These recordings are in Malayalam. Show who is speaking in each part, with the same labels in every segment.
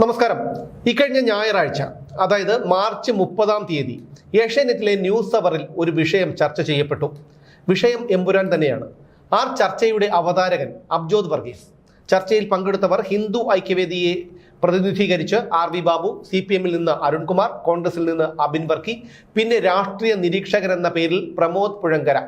Speaker 1: നമസ്കാരം. ഇക്കഴിഞ്ഞ ഞായറാഴ്ച അതായത് മാർച്ച് മുപ്പതാം തീയതി ഏഷ്യാനെറ്റിലെ ന്യൂസ് അവറിൽ ഒരു വിഷയം ചർച്ച ചെയ്യപ്പെട്ടു. വിഷയം എമ്പുരാൻ തന്നെയാണ്. ആ ചർച്ചയുടെ അവതാരകൻ അബ്ജോദ് വർഗീസ്. ചർച്ചയിൽ പങ്കെടുത്തവർ ഹിന്ദു ഐക്യവേദിയെ പ്രതിനിധീകരിച്ച് R V Babu C P എമ്മിൽ നിന്ന് അരുൺകുമാർ കോൺഗ്രസിൽ നിന്ന് അബിൻ വർക്കി പിന്നെ രാഷ്ട്രീയ നിരീക്ഷകൻ എന്ന പേരിൽ പ്രമോദ് പുഴങ്കര.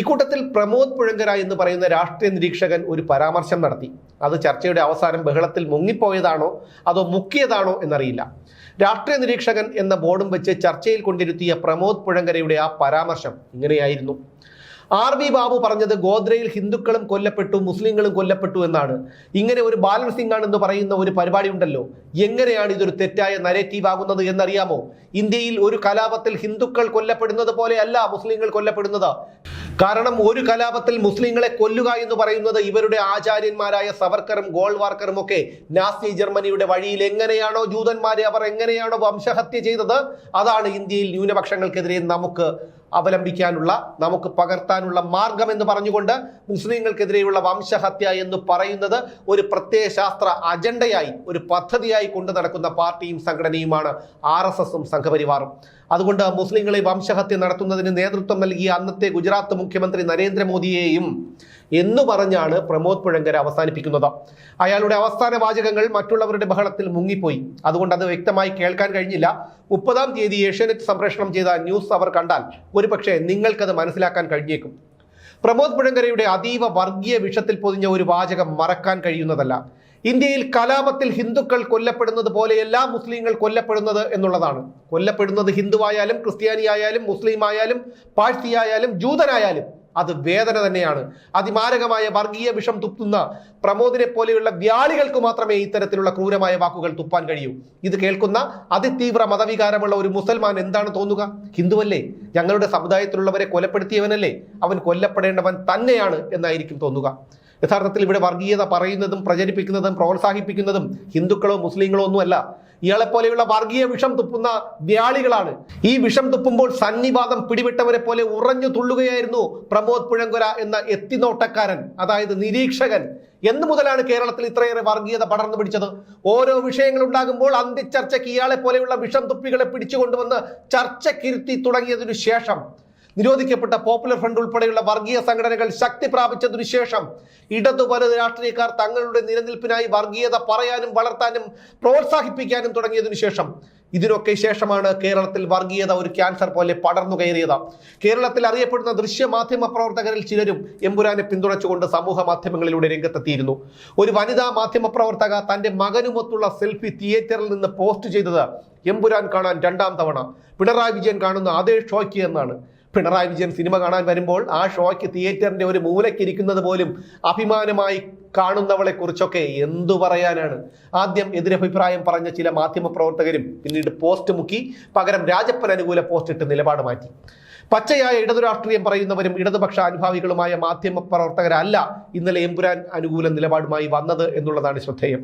Speaker 1: ഇക്കൂട്ടത്തിൽ പ്രമോദ് പുഴങ്കര എന്ന് പറയുന്ന രാഷ്ട്രീയ നിരീക്ഷകൻ ഒരു പരാമർശം നടത്തി. അത് ചർച്ചയുടെ അവസാനം ബഹളത്തിൽ മുങ്ങിപ്പോയതാണോ അതോ മുക്കിയതാണോ എന്നറിയില്ല. രാഷ്ട്രീയ നിരീക്ഷകൻ എന്ന ബോർഡും വെച്ച് ചർച്ചയിൽ കൊണ്ടിരുത്തിയ പ്രമോദ് പുഴങ്കരയുടെ ആ പരാമർശം ഇങ്ങനെയായിരുന്നു. ആർ ബി ബാബു പറഞ്ഞത് ഗോദ്രയിൽ ഹിന്ദുക്കളും കൊല്ലപ്പെട്ടു മുസ്ലിങ്ങളും കൊല്ലപ്പെട്ടു എന്നാണ്. ഇങ്ങനെ ഒരു ബാലൻസിംഗ് ആണെന്ന് പറയുന്ന ഒരു പരിപാടി ഉണ്ടല്ലോ എങ്ങനെയാണ് ഇതൊരു തെറ്റായ നരേറ്റീവ് ആകുന്നത് എന്നറിയാമോ? ഇന്ത്യയിൽ ഒരു കലാപത്തിൽ ഹിന്ദുക്കൾ കൊല്ലപ്പെടുന്നത് പോലെയല്ല മുസ്ലിങ്ങൾ കൊല്ലപ്പെടുന്നത്. കാരണം ഒരു കലാപത്തിൽ മുസ്ലിങ്ങളെ കൊല്ലുക എന്ന് പറയുന്നത് ഇവരുടെ ആചാര്യന്മാരായ സവർക്കറും ഗോൾവാർക്കറും ഒക്കെ നാസി ജർമ്മനിയുടെ വഴിയിൽ എങ്ങനെയാണോ ജൂതന്മാരെ അവർ എങ്ങനെയാണോ വംശഹത്യ ചെയ്തത് അതാണ് ഇന്ത്യയിൽ ന്യൂനപക്ഷങ്ങൾക്കെതിരെ നമുക്ക് അവലംബിക്കാനുള്ള നമുക്ക് പകർത്താനുള്ള മാർഗം എന്ന് പറഞ്ഞുകൊണ്ട് മുസ്ലിങ്ങൾക്കെതിരെയുള്ള വംശഹത്യ എന്ന് പറയുന്നത് ഒരു പ്രത്യയ ശാസ്ത്ര അജണ്ടയായി ഒരു പദ്ധതിയായി കൊണ്ടു നടക്കുന്ന പാർട്ടിയും സംഘടനയുമാണ് ആർ എസ് എസും സംഘപരിവാറും. അതുകൊണ്ട് മുസ്ലിങ്ങളെ വംശഹത്യ നടത്തുന്നതിന് നേതൃത്വം നൽകിയ അന്നത്തെ ഗുജറാത്ത് മുഖ്യമന്ത്രി നരേന്ദ്രമോദിയെയും എന്ന് പറഞ്ഞാണ് പ്രമോദ് പുഴങ്കര അവസാനിപ്പിക്കുന്നത്. അയാളുടെ അവസാന വാചകങ്ങൾ മറ്റുള്ളവരുടെ ബഹളത്തിൽ മുങ്ങിപ്പോയി. അതുകൊണ്ട് അത് വ്യക്തമായി കേൾക്കാൻ കഴിഞ്ഞില്ല. മുപ്പതാം തീയതി ഏഷ്യാനെറ്റ് സംപ്രേഷണം ചെയ്ത ന്യൂസ് അവർ കണ്ടാൽ ഒരുപക്ഷെ നിങ്ങൾക്കത് മനസ്സിലാക്കാൻ കഴിഞ്ഞേക്കും. പ്രമോദ് പുഴങ്കരയുടെ അതീവ വർഗീയ വിഷത്തിൽ പൊതിഞ്ഞ ഒരു വാചകം മറക്കാൻ കഴിയുന്നതല്ല. ഇന്ത്യയിൽ കലാപത്തിൽ ഹിന്ദുക്കൾ കൊല്ലപ്പെടുന്നത് പോലെ എല്ലാ മുസ്ലിങ്ങൾ കൊല്ലപ്പെടുന്നത് എന്നുള്ളതാണ്. കൊല്ലപ്പെടുന്നത് ഹിന്ദുവായാലും ക്രിസ്ത്യാനിയായാലും മുസ്ലിം ആയാലും പാഴ്സിയായാലും ജൂതനായാലും അത് വേദന തന്നെയാണ്. അതിമാരകമായ വർഗീയ വിഷം തുപ്പുന്ന പ്രമോദിനെ പോലെയുള്ള വ്യാളികൾക്ക് മാത്രമേ ഇത്തരത്തിലുള്ള ക്രൂരമായ വാക്കുകൾ തുപ്പാൻ കഴിയൂ. ഇത് കേൾക്കുന്ന അതിതീവ്ര മതവികാരമുള്ള ഒരു മുസൽമാൻ എന്താണ് തോന്നുക? ഹിന്ദുവല്ലേ? ഞങ്ങളുടെ സമുദായത്തിലുള്ളവരെ കൊലപ്പെടുത്തിയവനല്ലേ? അവൻ കൊല്ലപ്പെടേണ്ടവൻ തന്നെയാണ് എന്നായിരിക്കും തോന്നുക. യഥാർത്ഥത്തിൽ ഇവിടെ വർഗീയത പറയുന്നതും പ്രചരിപ്പിക്കുന്നതും പ്രോത്സാഹിപ്പിക്കുന്നതും ഹിന്ദുക്കളോ മുസ്ലിങ്ങളോ ഒന്നുമല്ല. ഇയാളെ പോലെയുള്ള വർഗീയ വിഷം തുപ്പുന്ന വ്യാളികളാണ്. ഈ വിഷം തുപ്പുമ്പോൾ സന്നിവാദം പിടിവിട്ടവരെ പോലെ ഉറഞ്ഞു തുള്ളുകയായിരുന്നു പ്രമോദ് പുഴങ്കുര എന്ന എത്തിനോട്ടക്കാരൻ അതായത് നിരീക്ഷകൻ. എന്ന് മുതലാണ് കേരളത്തിൽ ഇത്രയേറെ വർഗീയത പടർന്നു പിടിച്ചത്. ഓരോ വിഷയങ്ങൾ ഉണ്ടാകുമ്പോൾ അന്തിച്ചർച്ചയ്ക്ക് ഇയാളെ പോലെയുള്ള വിഷം തുപ്പികളെ പിടിച്ചുകൊണ്ടുവന്ന് ചർച്ചക്കിരുത്തി തുടങ്ങിയതിനു ശേഷം നിരോധിക്കപ്പെട്ട പോപ്പുലർ ഫ്രണ്ട് ഉൾപ്പെടെയുള്ള വർഗീയ സംഘടനകൾ ശക്തി പ്രാപിച്ചതിനു ശേഷം ഇടതു വലത് രാഷ്ട്രീയക്കാർ തങ്ങളുടെ നിലനിൽപ്പിനായി വർഗീയത പറയാനും വളർത്താനും പ്രോത്സാഹിപ്പിക്കാനും തുടങ്ങിയതിനു ശേഷം ഇതിനൊക്കെ ശേഷമാണ് കേരളത്തിൽ വർഗീയത ഒരു ക്യാൻസർ പോലെ പടർന്നു കയറിയത്. കേരളത്തിൽ അറിയപ്പെടുന്ന ദൃശ്യമാധ്യമ പ്രവർത്തകരിൽ ചിലരും എമ്പുരാനെ പിന്തുണച്ചുകൊണ്ട് സമൂഹ മാധ്യമങ്ങളിലൂടെ രംഗത്തെത്തിയിരുന്നു. ഒരു വനിതാ മാധ്യമ പ്രവർത്തക തന്റെ മകനുമൊത്തുള്ള സെൽഫി തിയേറ്ററിൽ നിന്ന് പോസ്റ്റ് ചെയ്തത് എമ്പുരാൻ കാണാൻ രണ്ടാം തവണ. പിണറായി വിജയൻ കാണുന്ന അതേ ഷോയ്ക്ക് എന്നാണ്. പിണറായി വിജയൻ സിനിമ കാണാൻ വരുമ്പോൾ ആ ഷോയ്ക്ക് തിയേറ്ററിന്റെ ഒരു മൂലക്കിരിക്കുന്നത് പോലും അഭിമാനമായി കാണുന്നവളെ കുറിച്ചൊക്കെ എന്തു പറയാനാണ്? ആദ്യം എതിരഭിപ്രായം പറഞ്ഞ ചില മാധ്യമ പ്രവർത്തകരും പിന്നീട് പോസ്റ്റ് മുക്കി പകരം രാജപ്പൻ അനുകൂല പോസ്റ്റ് ഇട്ട് നിലപാട് മാറ്റി. പച്ചയായ ഇടതു രാഷ്ട്രീയം പറയുന്നവരും ഇടതുപക്ഷ അനുഭാവികളുമായ മാധ്യമ പ്രവർത്തകരല്ല ഇന്നലെ എമ്പുരാൻ അനുകൂല നിലപാടുമായി വന്നത് എന്നുള്ളതാണ് ശ്രദ്ധേയം.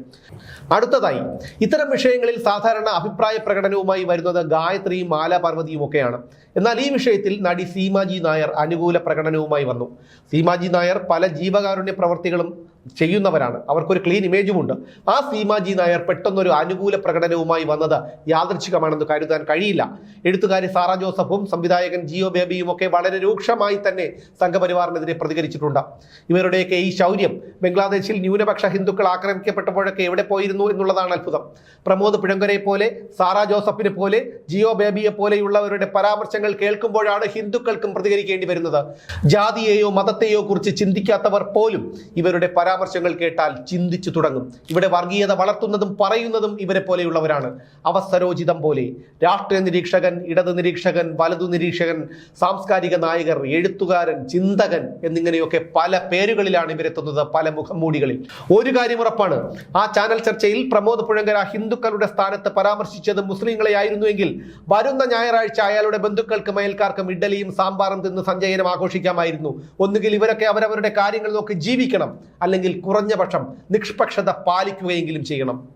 Speaker 1: അടുത്തതായി ഇത്തരം വിഷയങ്ങളിൽ സാധാരണ അഭിപ്രായ പ്രകടനവുമായി വരുന്നത് ഗായത്രിയും മാലാപാർവതിയും ഒക്കെയാണ്. എന്നാൽ ഈ വിഷയത്തിൽ നടി സീമാജി നായർ അനുകൂല പ്രകടനവുമായി വന്നു. സീമാജി നായർ പല ജീവകാരുണ്യ പ്രവർത്തികളും ചെയ്യുന്നവരാണ്. അവർക്കൊരു ക്ലീൻ ഇമേജുമുണ്ട് ആ സീമാജി നായർ പെട്ടെന്നൊരു അനുകൂല പ്രകടനവുമായി വന്നത് യാദൃച്ഛികമാണെന്ന് കരുതാൻ കഴിയില്ല. എഴുത്തുകാരി സാറ ജോസഫും സംവിധായകൻ ജിയോ ബേബിയും ഒക്കെ വളരെ രൂക്ഷമായി തന്നെ സംഘപരിവാറിനെതിരെ പ്രതികരിച്ചിട്ടുണ്ട്. ഇവരുടെയൊക്കെ ഈ ശൗര്യം ബംഗ്ലാദേശിൽ ന്യൂനപക്ഷ ഹിന്ദുക്കൾ ആക്രമിക്കപ്പെട്ടപ്പോഴൊക്കെ എവിടെ പോയിരുന്നു എന്നുള്ളതാണ് അത്ഭുതം. പ്രമോദ് പിഴങ്കരെ പോലെ സാറ ജോസഫിനെ പോലെ ജിയോ ബേബിയെ പോലെയുള്ളവരുടെ പരാമർശങ്ങൾ കേൾക്കുമ്പോഴാണ് ഹിന്ദുക്കൾക്കും പ്രതികരിക്കേണ്ടി വരുന്നത്. ജാതിയെയോ മതത്തെയോ കുറിച്ച് ചിന്തിക്കാത്തവർ പോലും ഇവരുടെ പരാമർശങ്ങൾ കേട്ടാൽ ചിന്തിച്ചു തുടങ്ങും. ഇവിടെ വർഗീയത വളർത്തുന്നതും പറയുന്നതും ഇവരെ പോലെയുള്ളവരാണ്. അവസരോചിതം പോലെ. രാഷ്ട്രീയ നിരീക്ഷകൻ ഇടതു നിരീക്ഷകൻ വലതു നിരീക്ഷകൻ സാംസ്കാരിക നായകർ എഴുത്തുകാരൻ ചിന്തകൻ എന്നിങ്ങനെയൊക്കെ പല പേരുകളിലാണ് ഇവരെത്തുന്നത് പല മുഖംമൂടികളിൽ. ഒരു കാര്യം ഉറപ്പാണ്. ആ ചാനൽ ചർച്ചയിൽ പ്രമോദ് പുഴങ്കര ഹിന്ദുക്കളുടെ സ്ഥാനത്ത് പരാമർശിച്ചത് മുസ്ലിങ്ങളെ ആയിരുന്നുവെങ്കിൽ വരുന്ന ഞായറാഴ്ച അയാളുടെ ബന്ധുക്കൾക്ക് മയൽക്കാർക്കും ഇഡ്ഡലിയും സാമ്പാറും തിന്ന് സഞ്ചയനം ആഘോഷിക്കാമായിരുന്നു. ഒന്നുകിൽ ഇവരൊക്കെ അവരവരുടെ കാര്യങ്ങൾ നോക്കി ജീവിക്കണം. അല്ലെങ്കിൽ കുറഞ്ഞ പക്ഷം നിഷ്പക്ഷത പാലിക്കുകയെങ്കിലും ചെയ്യണം.